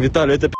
Виталий, это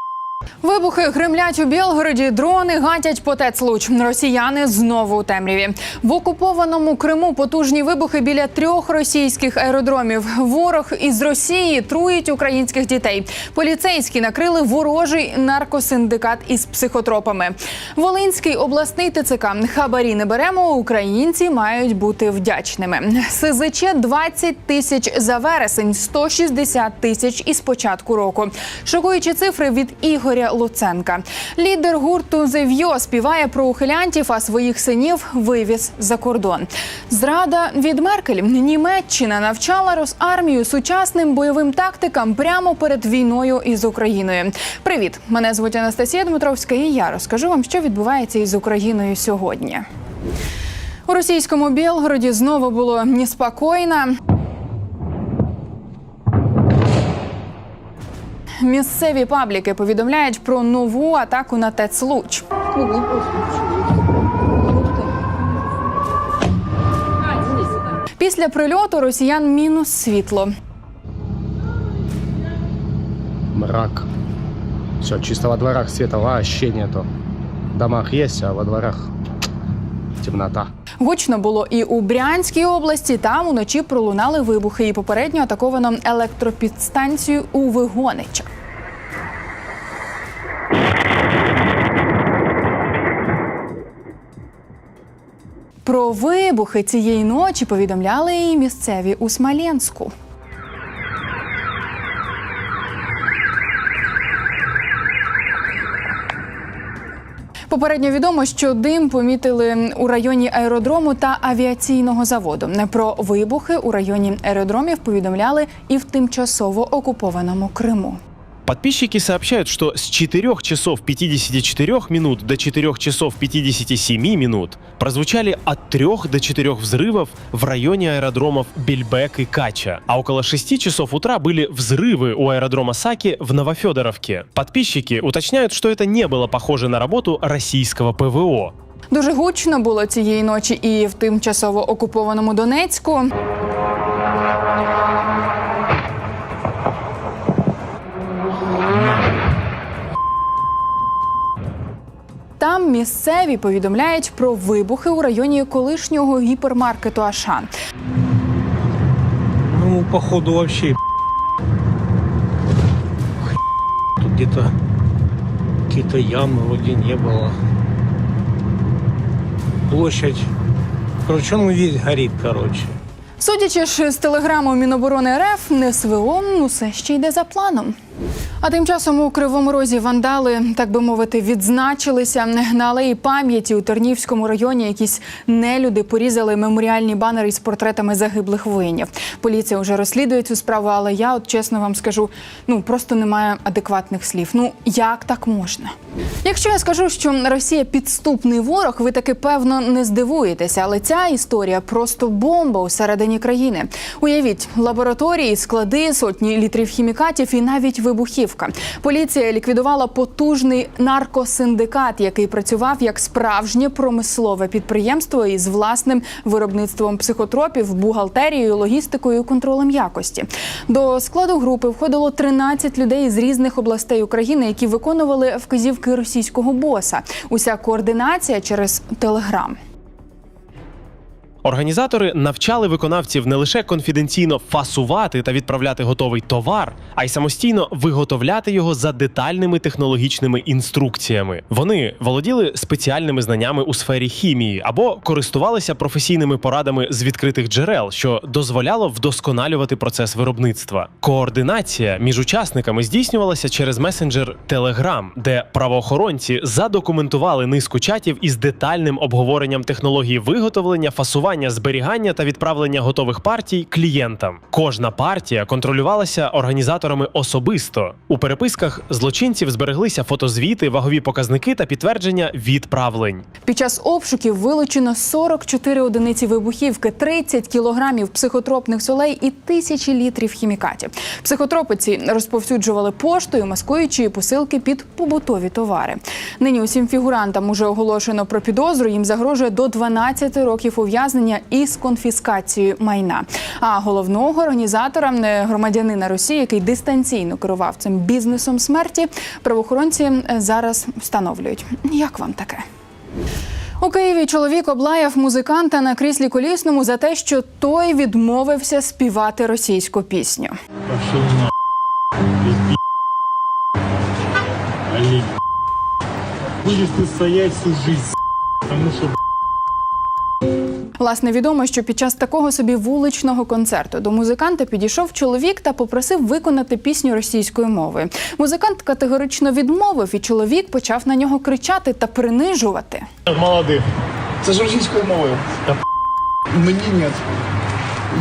Вибухи гремлять у Білгороді, дрони гатять по ТЕЦ-Луч. Росіяни знову у темряві. В окупованому Криму потужні вибухи біля трьох російських аеродромів. Ворог із Росії труїть українських дітей. Поліцейські накрили ворожий наркосиндикат із психотропами. Волинський обласний ТЦК хабарі не беремо. Українці мають бути вдячними. СЗЧ 20 тисяч за вересень, 160 тисяч із початку року. Шокуючі цифри від Ігоря Луценка. Лідер гурту «Зев'йо» співає про ухилянтів, а своїх синів вивіз за кордон. Зрада від Меркель. Німеччина навчала Росармію сучасним бойовим тактикам прямо перед війною із Україною. Привіт! Мене звуть Анастасія Дмитровська, і я розкажу вам, що відбувається із Україною сьогодні. У російському Білгороді знову було неспокійно. Місцеві пабліки повідомляють про нову атаку на ТЕЦ-Луч. Після прильоту росіян мінус світло. мрак. Все, чисто во дворах света вообще нету. В домах есть, а во дворах темнота. Гучно було і у Брянській області. Там уночі пролунали вибухи і попередньо атаковано електропідстанцію у Вигоничах. Про вибухи цієї ночі повідомляли і місцеві у Смоленську. Попередньо відомо, що дим помітили у районі аеродрому та авіаційного заводу. Про вибухи у районі аеродромів повідомляли і в тимчасово окупованому Криму. Подписчики сообщают, что с 4 часов 54 минут до 4 часов 57 минут прозвучали от 3 до 4 взрывов в районе аэродромов Бельбек и Кача, а около 6 часов утра были взрывы у аэродрома Саки в Новофедоровке. Подписчики уточняют, что это не было похоже на работу российского ПВО. Дуже гучно було цієї ночі і в тимчасово окупованому Донецьку. Там місцеві повідомляють про вибухи у районі колишнього гіпермаркету Ашан. Ну, походу, вообще Тут где-то какие-то ямы вроде не было. Площадь. Короче, он весь горит, короче. Судячи ж з телеграму Міноборони РФ, не СВО усе ще йде за планом. А тим часом у Кривому Розі вандали, так би мовити, відзначилися на алеї пам'яті у Тернівському районі. Якісь нелюди порізали меморіальні банери із портретами загиблих воїнів. Поліція вже розслідує цю справу, але я, от чесно вам скажу, ну просто немає адекватних слів. Ну як так можна? Якщо я скажу, що Росія підступний ворог, ви таки певно не здивуєтеся, але ця історія просто бомба усередині країни. Уявіть, лабораторії, склади, сотні літрів хімікатів і навіть вибухівка. Поліція ліквідувала потужний наркосиндикат, який працював як справжнє промислове підприємство із власним виробництвом психотропів, бухгалтерією, логістикою контролем якості. До складу групи входило 13 людей з різних областей України, які виконували вказівки російського боса. Уся координація через телеграм. Організатори навчали виконавців не лише конфіденційно фасувати та відправляти готовий товар, а й самостійно виготовляти його за детальними технологічними інструкціями. Вони володіли спеціальними знаннями у сфері хімії або користувалися професійними порадами з відкритих джерел, що дозволяло вдосконалювати процес виробництва. Координація між учасниками здійснювалася через месенджер Telegram, де правоохоронці задокументували низку чатів із детальним обговоренням технології виготовлення, фасування, зберігання та відправлення готових партій клієнтам. Кожна партія контролювалася організаторами особисто. У переписках злочинців збереглися фотозвіти, вагові показники та підтвердження відправлень. Під час обшуків вилучено 44 одиниці вибухівки, 30 кілограмів психотропних солей і тисячі літрів хімікатів. Психотропи ці розповсюджували поштою, маскуючи посилки під побутові товари. Нині усім фігурантам уже оголошено про підозру. Їм загрожує до 12 років ув'язнення ув'язнення і з конфіскацією майна. А головного організатора е, громадянина Росії, який дистанційно керував цим бізнесом смерті, правоохоронці е, зараз встановлюють. Як вам таке? У Києві чоловік облаяв музиканта на кріслі колісному за те, що той відмовився співати російську пісню. Будешь ты стоять всю жизнь. Потому что Власне, відомо, що під час такого собі вуличного концерту до музиканта підійшов чоловік та попросив виконати пісню російською мовою. Музикант категорично відмовив, і чоловік почав на нього кричати та принижувати. молодых. Це ж російською мовою. Та Мені ні.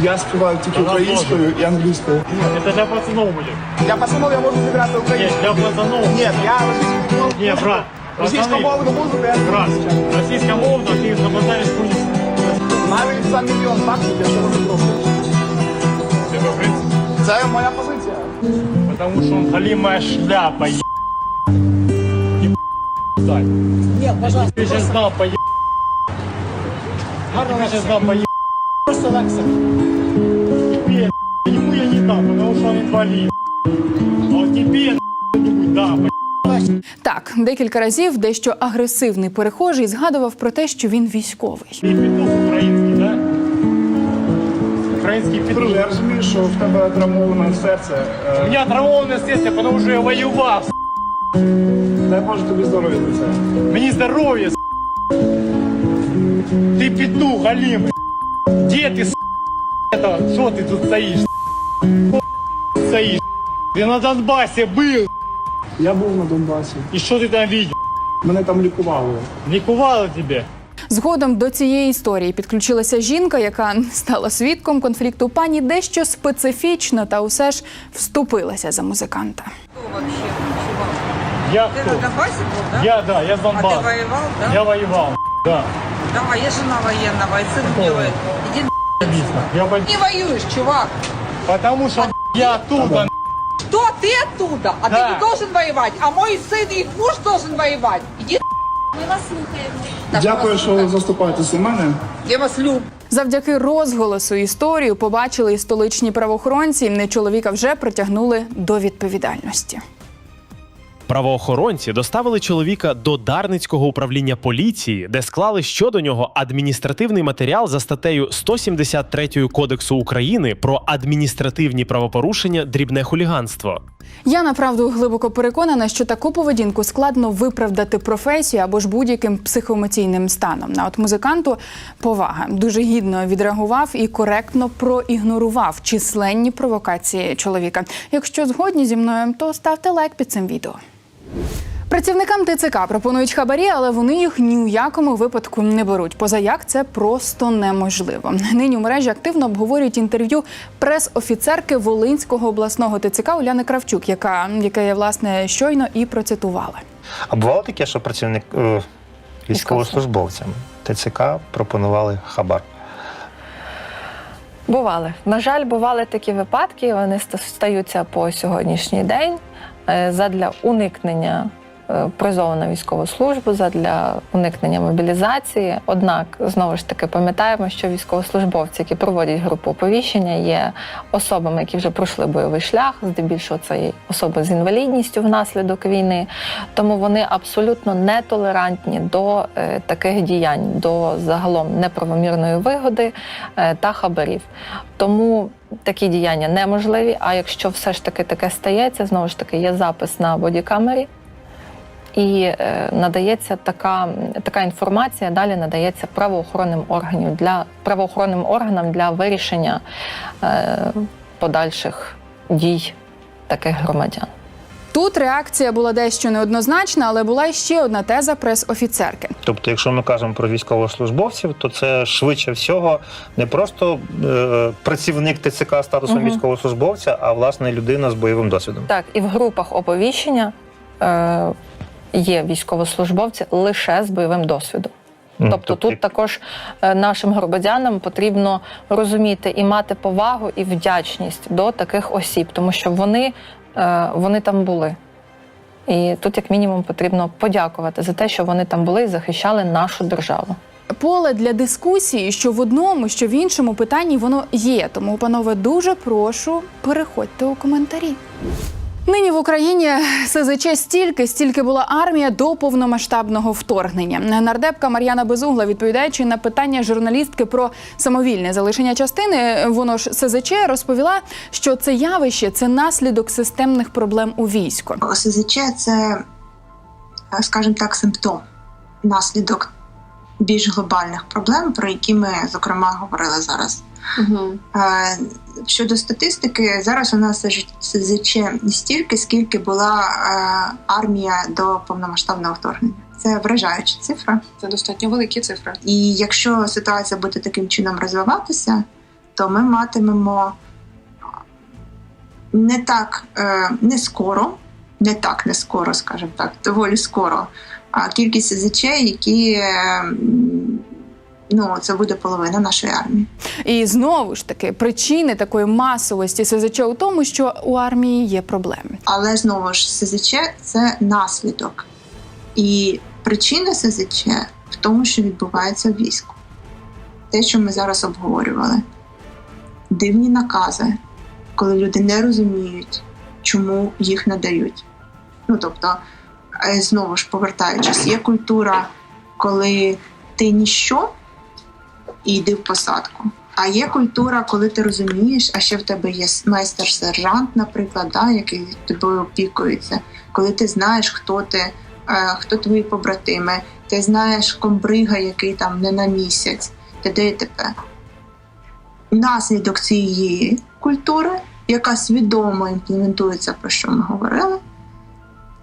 Я співаю тільки Та ладно. українською і англійською. Это для пацанов будет. Для пацанов я можу зіграти Нет, українською. для пацанов. Ні, я російською мовою. Не, брат. пацаны, Російськомовну музику я Брат, не российская мова, но ты забазаришь хуйню. Навіть за мільйон баксів я цього не зроблю. Тебе, в принципе, Це моя позиція. Потому что он халимая шляпа, е... И дай. Нет, пожалуйста. Ты сейчас дал по Гарно сейчас дал по Просто Лекса. Тебе, ему я не дам, потому что он инвалид. А вот тебе нибудь дам, Так, декілька разів дещо агресивний перехожий згадував про те, що він військовий. Ты петух украинский, да? Украинский петух. Друже, я розумію, що в тебе травмоване серце. У меня травмованное сердце, потому что я воевал. с***. Дай Боже тобі здоров'я за це. Мне здоровье, с***. Ты петух, Алим. Где ты, с***, это? Что ты тут стоишь? с***, Стоишь. Ты на Донбассе был. Я був на Донбасі. И что ты там видел? Мене там лікували. Не кувало тебе? Згодом до цієї історії підключилася жінка, яка стала свідком конфлікту пані дещо специфічно та усе ж вступилася за музиканта. Я Ты кто? на Донбассе был, да? Я, да, я с А ты Донбасса. воевал, да? Я воевал, да. Да, я жена военного, и сын Какого? делает. Иди Обидно. Я бо- не воюешь, чувак. Потому что я оттуда. Что ты оттуда? А Да. ты не должен воевать. А мой сын и муж должен воевать. Иди Ми вас слухаємо. Да, Дякую, вас що ви заступаєтесь за мене. Я вас люблю. Завдяки розголосу історію побачили і столичні правоохоронці. Чоловіка вже притягнули до відповідальності. Правоохоронці доставили чоловіка до Дарницького управління поліції, де склали щодо нього адміністративний матеріал за статтею 173 Кодексу України про адміністративні правопорушення дрібне хуліганство. Я направду глибоко переконана, що таку поведінку складно виправдати професію або ж будь-яким психоемоційним станом. А от музиканту повага дуже гідно відреагував і коректно проігнорував численні провокації чоловіка. Якщо згодні зі мною, то ставте лайк під цим відео. Працівникам ТЦК пропонують хабарі, але вони їх ні у якому випадку не беруть. Позаяк це просто неможливо. Нині у мережі активно обговорюють інтерв'ю прес-офіцерки Волинського обласного ТЦК Уляни Кравчук, яка яке я власне щойно і процитувала. А бувало таке, що працівник е, військовослужбовцям ТЦК пропонували хабар. Бували. На жаль, бували такі випадки. Вони стаються по сьогоднішній день задля уникнення е, призову на військову службу, задля уникнення мобілізації. Однак, знову ж таки, пам'ятаємо, що військовослужбовці, які проводять групу оповіщення, є особами, які вже пройшли бойовий шлях, здебільшого це особи з інвалідністю внаслідок війни. Тому вони абсолютно нетолерантні до е, таких діянь, до загалом неправомірної вигоди е, та хабарів. Тому такі діяння неможливі. А якщо все ж таки таке стається, знову ж таки є запис на бодікамері. І е, надається така, така інформація, далі надається правоохоронним органам для правоохоронним органам для вирішення е, подальших дій таких громадян. Тут реакція була дещо неоднозначна, але була ще одна теза прес-офіцерки. Тобто, якщо ми кажемо про військовослужбовців, то це швидше всього не просто е, працівник ТЦК статусом Мгм. військовослужбовця, а власне людина з бойовим досвідом. Так, і в групах оповіщення е, є військовослужбовці лише з бойовим досвідом. Мгм. Тобто тут також е, нашим громадянам потрібно розуміти і мати повагу і вдячність до таких осіб, тому що вони, е, вони там були. І тут, як мінімум, потрібно подякувати за те, що вони там були і захищали нашу державу. поле для дискусії, що в одному, що в іншому питанні воно є. Тому, панове, дуже прошу, переходьте у коментарі. Нині в Україні СЗЧ стільки, стільки була армія до повномасштабного вторгнення. Нардепка Мар'яна Безугла, відповідаючи на питання журналістки про самовільне залишення частини, воно ж СЗЧ розповіла, що це явище це наслідок системних проблем у війську. ОСЗЧ це, скажімо так, симптом, наслідок більш глобальних проблем, про які ми, зокрема, говорили зараз. Е, Щодо статистики, зараз у нас СЗЧ не стільки, скільки була армія до повномасштабного вторгнення. Це вражаюча цифра. Це достатньо великі цифри. І якщо ситуація буде таким чином розвиватися, то ми матимемо не так е, не скоро, не так не скоро, скажімо так, доволі скоро, а кількість СЗЧ, які е, м, ну, це буде половина нашої армії. І знову ж таки причини такої масовості СЗЧ у тому, що у армії є проблеми. Але знову ж СЗЧ це наслідок. І причина СЗЧ в тому, що відбувається в війську. Те, що ми зараз обговорювали. Дивні накази, коли люди не розуміють, чому їх надають. Ну тобто, е, знову ж повертаючись, є культура, коли ти ніщо і йди в посадку. А є культура, коли ти розумієш, а ще в тебе є майстер-сержант, наприклад, да, який тобою опікується, коли ти знаєш, хто ти, е, хто твої побратими, ти знаєш комбрига, який там не на місяць, т.д. і т.п. Наслідок цієї культури, яка свідомо імплементується, про що ми говорили,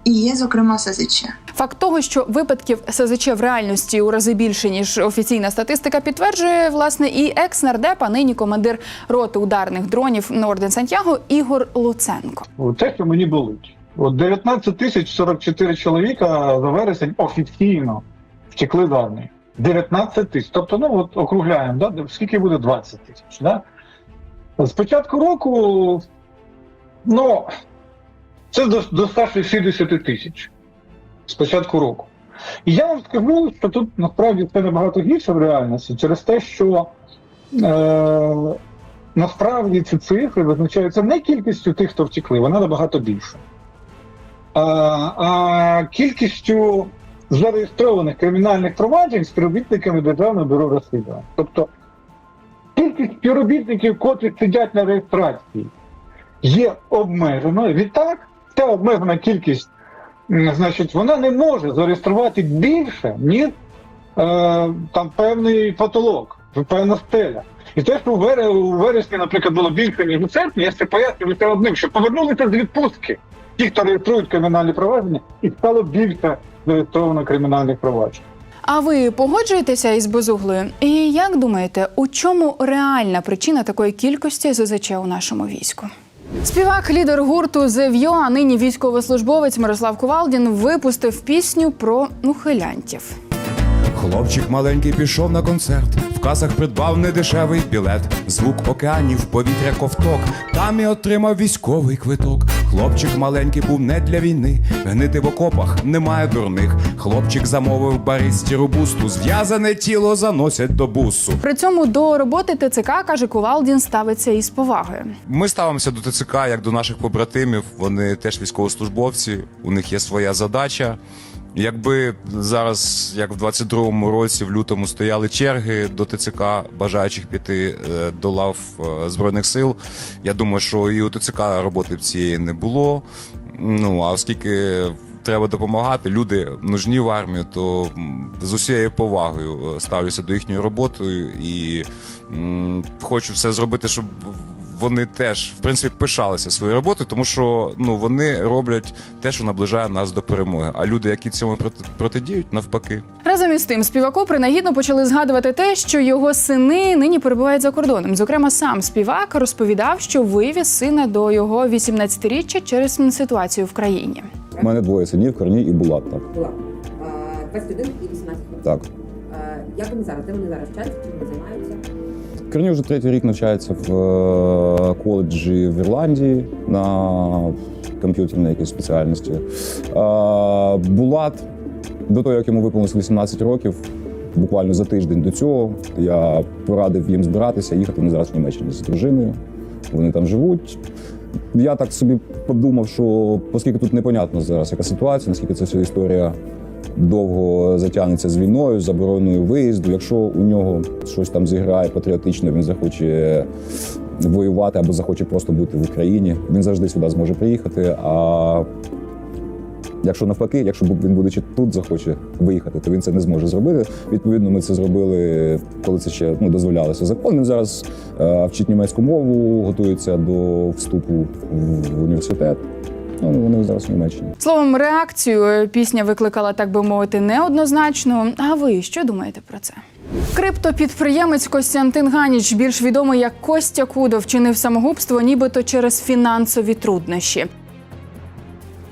і є, зокрема, СЗЧ. Факт того, що випадків СЗЧ в реальності у рази більше ніж офіційна статистика, підтверджує власне і екс-нардеп, а нині командир роти ударних дронів Норден Сантьяго Ігор Луценко. Те, що мені болить. От 19 тисяч 44 чоловіка за вересень офіційно втекли з армії. 19 тисяч. Тобто, ну от округляємо, да? скільки буде 20 тисяч. Да? З початку року, ну, це до, до 160 тисяч з початку року. І я вам скажу, що тут насправді це набагато гірше в реальності через те, що е, насправді ці цифри визначаються не кількістю тих, хто втекли, вона набагато більша. А, а кількістю зареєстрованих кримінальних проваджень співробітниками Державного бюро розслідувань. Тобто кількість співробітників, котрі сидять на реєстрації, є обмеженою. Відтак, обмежена кількість, значить, вона не може зареєструвати більше, ніж е, там певний потолок, певна стеля. І те, що у вересні, наприклад, було більше, ніж у серпні, я це пояснюю лише одним, що повернулися з відпустки ті, хто реєструють кримінальні провадження, і стало більше зареєстровано кримінальних проваджень. А ви погоджуєтеся із безуглою? І як думаєте, у чому реальна причина такої кількості СЗЧ у нашому війську? Співак, лідер гурту «Зев'йо», а нині військовослужбовець Мирослав Кувалдін випустив пісню про ухилянтів. Хлопчик маленький пішов на концерт, в касах придбав недешевий білет, звук океанів, повітря ковток, там і отримав військовий квиток. Хлопчик маленький був не для війни, гнити в окопах немає дурних. Хлопчик замовив баристі робусту, зв'язане тіло заносять до бусу. При цьому до роботи ТЦК каже Кувалдін ставиться із повагою. Ми ставимося до ТЦК як до наших побратимів. Вони теж військовослужбовці, у них є своя задача. Якби зараз, як в 22-му році, в лютому стояли черги до ТЦК, бажаючих піти е, до лав е, збройних сил, я думаю, що і у ТЦК роботи б цієї не було. Ну а оскільки треба допомагати, люди нужні в армію, то з усією повагою е, ставлюся до їхньої роботи і м, хочу все зробити, щоб вони теж в принципі пишалися своєю роботою, тому що ну вони роблять те, що наближає нас до перемоги. А люди, які цьому проти, протидіють, навпаки. Разом із тим, співаку принагідно почали згадувати те, що його сини нині перебувають за кордоном. Зокрема, сам співак розповідав, що вивіз сина до його 18-річчя через ситуацію в країні. У мене двоє синів, Корній і Булат. Так. була. Е, 21 і 18 років. так. Е, Як вони зараз? Де вони зараз вчаться? Чим вони займаються? Корній вже третій рік навчається в е, коледжі в Ірландії на комп'ютерній якійсь спеціальності. Е, Булат, до того, як йому виповнилось 18 років, буквально за тиждень до цього я порадив їм збиратися, їхати вони зараз в Німеччині з дружиною. Вони там живуть. Я так собі подумав, що оскільки тут непонятно зараз яка ситуація, наскільки ця вся історія довго затягнеться з війною, забороною виїзду. Якщо у нього щось там зіграє патріотично, він захоче воювати або захоче просто бути в Україні, він завжди сюди зможе приїхати. А якщо навпаки, якщо він будучи тут захоче виїхати, то він це не зможе зробити. Відповідно, ми це зробили, коли це ще ну, дозволялося закон. Він зараз е, вчить німецьку мову, готується до вступу в університет. Ну, вони зараз в Німеччині. Словом, реакцію пісня викликала, так би мовити, неоднозначно. А ви що думаєте про це? Криптопідприємець Костянтин Ганіч, більш відомий як Костя Кудов, вчинив самогубство, нібито через фінансові труднощі.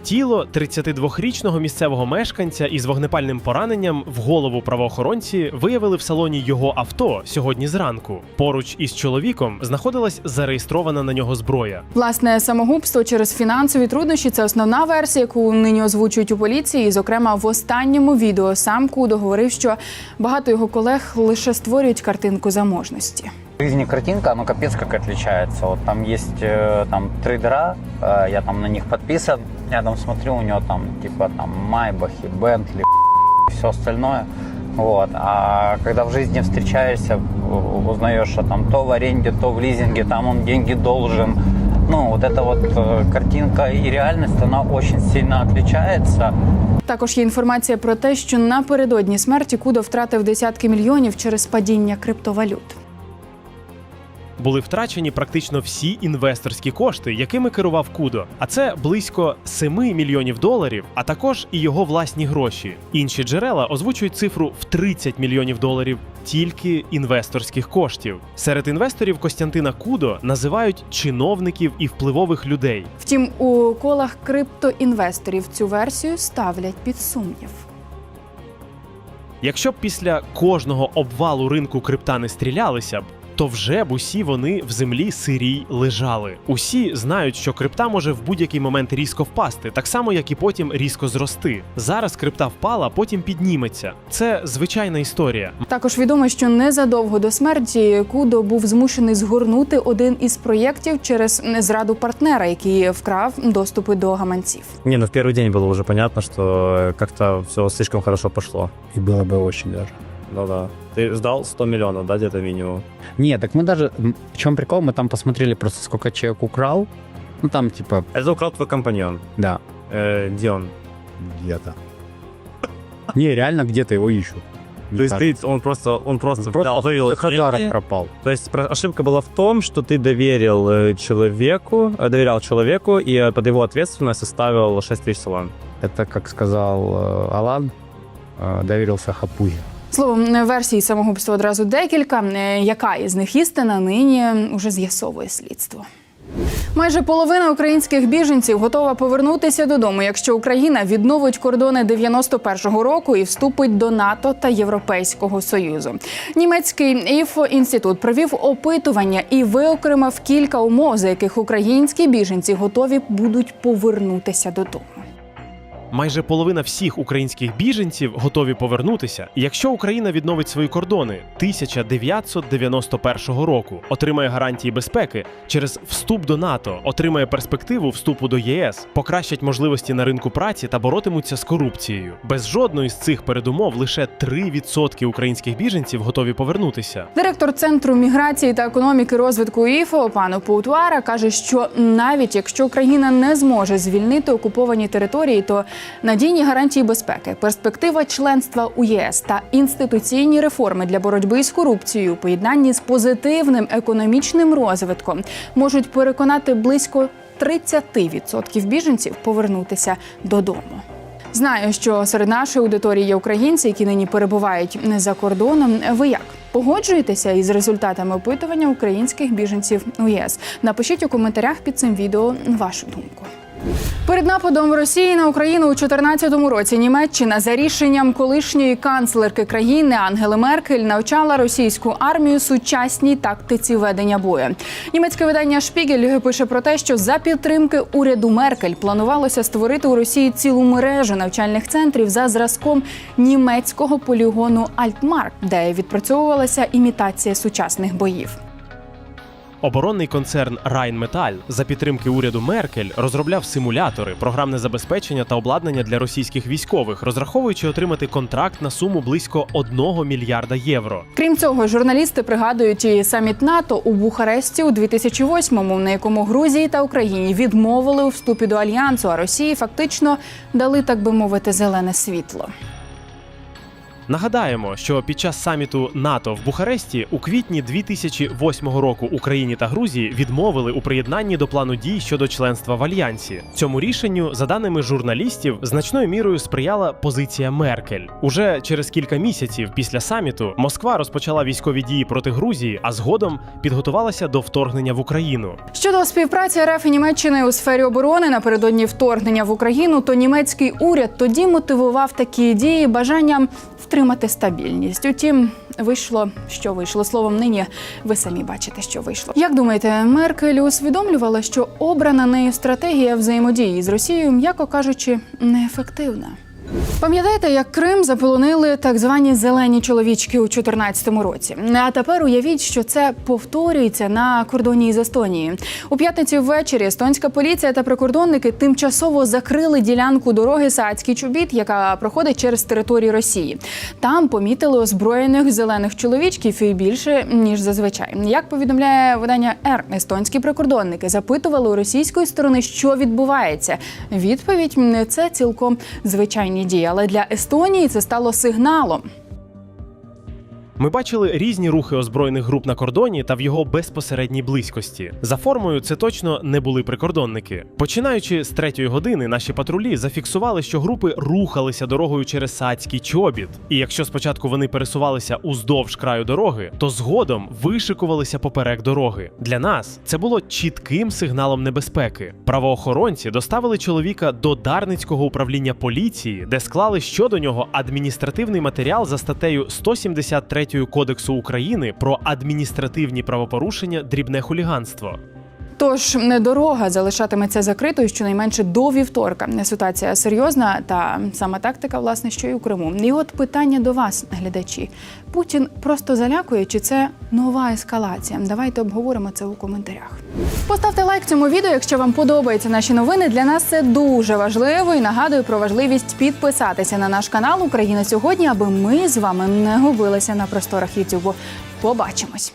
Тіло 32-річного місцевого мешканця із вогнепальним пораненням в голову правоохоронці виявили в салоні його авто сьогодні зранку. Поруч із чоловіком знаходилась зареєстрована на нього зброя. Власне, самогубство через фінансові труднощі це основна версія, яку нині озвучують у поліції. Зокрема, в останньому відео сам Кудо говорив, що багато його колег лише створюють картинку заможності. В жизни картинка, оно капец как отличается. Вот там есть э, там трейдера, э, я там на них подписан, я там смотрю, у него там типа там Майбахи, Бентли, все остальное. Вот. А когда в жизни встречаешься, у- узнаешь, что там то в аренде, то в лизинге, там он деньги должен. Ну, вот эта вот э, картинка и реальность, она очень сильно отличается. Також є інформація про те, що напередодні смерті Кудо втратив десятки мільйонів через падіння криптовалют. Були втрачені практично всі інвесторські кошти, якими керував Кудо. А це близько 7 мільйонів доларів, а також і його власні гроші. Інші джерела озвучують цифру в 30 мільйонів доларів тільки інвесторських коштів. Серед інвесторів Костянтина Кудо називають чиновників і впливових людей. Втім, у колах криптоінвесторів цю версію ставлять під сумнів. Якщо б після кожного обвалу ринку крипта не стрілялися б. То вже б усі вони в землі сирій лежали. Усі знають, що крипта може в будь-який момент різко впасти, так само як і потім різко зрости. Зараз крипта впала, потім підніметься. Це звичайна історія. Також відомо, що незадовго до смерті Кудо був змушений згорнути один із проєктів через зраду партнера, який вкрав доступи до гаманців. Не, ну в первый день было уже понятно, что как-то все слишком хорошо пошло. І було би очень даже. Ну да. Ты ждал 100 миллионов, да, где-то минимум? Нет, так мы даже... В чем прикол? Мы там посмотрели просто, сколько человек украл. Ну, там, типа, Это украл твой компаньон. да, Э, где он? где-то. Не, реально где-то его ищут. То есть ты, он просто, он просто, Просто взял, вывел деньги. пропал. То есть про- ошибка была в том, что ты доверил э, человеку, э, доверял человеку и э, под его ответственность оставил 6 тысяч салон. Это, как сказал э, Алан, э, доверился Хапуге. Словом, версій самогубства одразу декілька. Е, Яка із них істина нині уже з'ясовує слідство. Майже половина українських біженців готова повернутися додому, якщо Україна відновить кордони 91-го року і вступить до НАТО та Європейського союзу. Німецький іфо інститут провів опитування і виокремив кілька умов, за яких українські біженці готові будуть повернутися додому. Майже половина всіх українських біженців готові повернутися, якщо Україна відновить свої кордони 1991 року, отримає гарантії безпеки через вступ до НАТО, отримає перспективу вступу до ЄС, покращать можливості на ринку праці та боротимуться з корупцією. Без жодної з цих передумов лише 3% українських біженців готові повернутися. Директор центру міграції та економіки розвитку ІФО пану Паутуара каже, що навіть якщо Україна не зможе звільнити окуповані території, то надійні гарантії безпеки, перспектива членства у ЄС та інституційні реформи для боротьби з корупцією поєднанні з позитивним економічним розвитком можуть переконати близько 30% біженців повернутися додому. Знаю, що серед нашої аудиторії є українці, які нині перебувають не за кордоном. Ви як погоджуєтеся із результатами опитування українських біженців у ЄС? Напишіть у коментарях під цим відео вашу думку. Перед нападом Росії на Україну у 2014 році Німеччина за рішенням колишньої канцлерки країни Ангели Меркель навчала російську армію сучасній тактиці ведення бою. Німецьке видання Шпігель пише про те, що за підтримки уряду Меркель планувалося створити у Росії цілу мережу навчальних центрів за зразком німецького полігону Альтмарк, де відпрацьовувалася імітація сучасних боїв. Оборонний концерн Rheinmetall за підтримки уряду Меркель розробляв симулятори, програмне забезпечення та обладнання для російських військових, розраховуючи отримати контракт на суму близько 1 мільярда євро. Крім цього, журналісти пригадують і саміт НАТО у Бухаресті у 2008-му, на якому Грузії та Україні відмовили у вступі до альянсу, а Росії фактично дали, так би мовити, зелене світло. Нагадаємо, що під час саміту НАТО в Бухаресті у квітні 2008 року Україні та Грузії відмовили у приєднанні до плану дій щодо членства в альянсі. Цьому рішенню, за даними журналістів, значною мірою сприяла позиція Меркель. Уже через кілька місяців після саміту Москва розпочала військові дії проти Грузії, а згодом підготувалася до вторгнення в Україну. Щодо співпраці РФ і Німеччини у сфері оборони напередодні вторгнення в Україну, то німецький уряд тоді мотивував такі дії бажанням втримати стабільність. Утім, вийшло, що вийшло. Словом, нині ви самі бачите, що вийшло. Як думаєте, Меркель усвідомлювала, що обрана нею стратегія взаємодії з Росією, м'яко кажучи, неефективна? Пам'ятаєте, як Крим заполонили так звані зелені чоловічки у 2014 році? А тепер уявіть, що це повторюється на кордоні із Естонією. У п'ятницю ввечері естонська поліція та прикордонники тимчасово закрили ділянку дороги Саацький чобіт, яка проходить через територію Росії. Там помітили озброєних зелених чоловічків і більше ніж зазвичай. Як повідомляє видання Р, естонські прикордонники запитували у російської сторони, що відбувається. Відповідь це цілком звичайні дії, але для Естонії це стало сигналом. Ми бачили різні рухи озброєних груп на кордоні та в його безпосередній близькості. За формою це точно не були прикордонники. Починаючи з третьої години, наші патрулі зафіксували, що групи рухалися дорогою через Саацький чобіт. І якщо спочатку вони пересувалися уздовж краю дороги, то згодом вишикувалися поперек дороги. Для нас це було чітким сигналом небезпеки. Правоохоронці доставили чоловіка до Дарницького управління поліції, де склали щодо нього адміністративний матеріал за статтею 173 Кодексу України про адміністративні правопорушення дрібне хуліганство. Тож дорога залишатиметься закритою щонайменше до вівторка. Ситуація серйозна та сама тактика, власне, що і у Криму. І от питання до вас, глядачі: Путін просто залякує, чи це нова ескалація? Давайте обговоримо це у коментарях. Поставте лайк цьому відео, якщо вам подобаються наші новини. Для нас це дуже важливо і нагадую про важливість підписатися на наш канал Україна сьогодні, аби ми з вами не губилися на просторах Ютубу. Побачимось.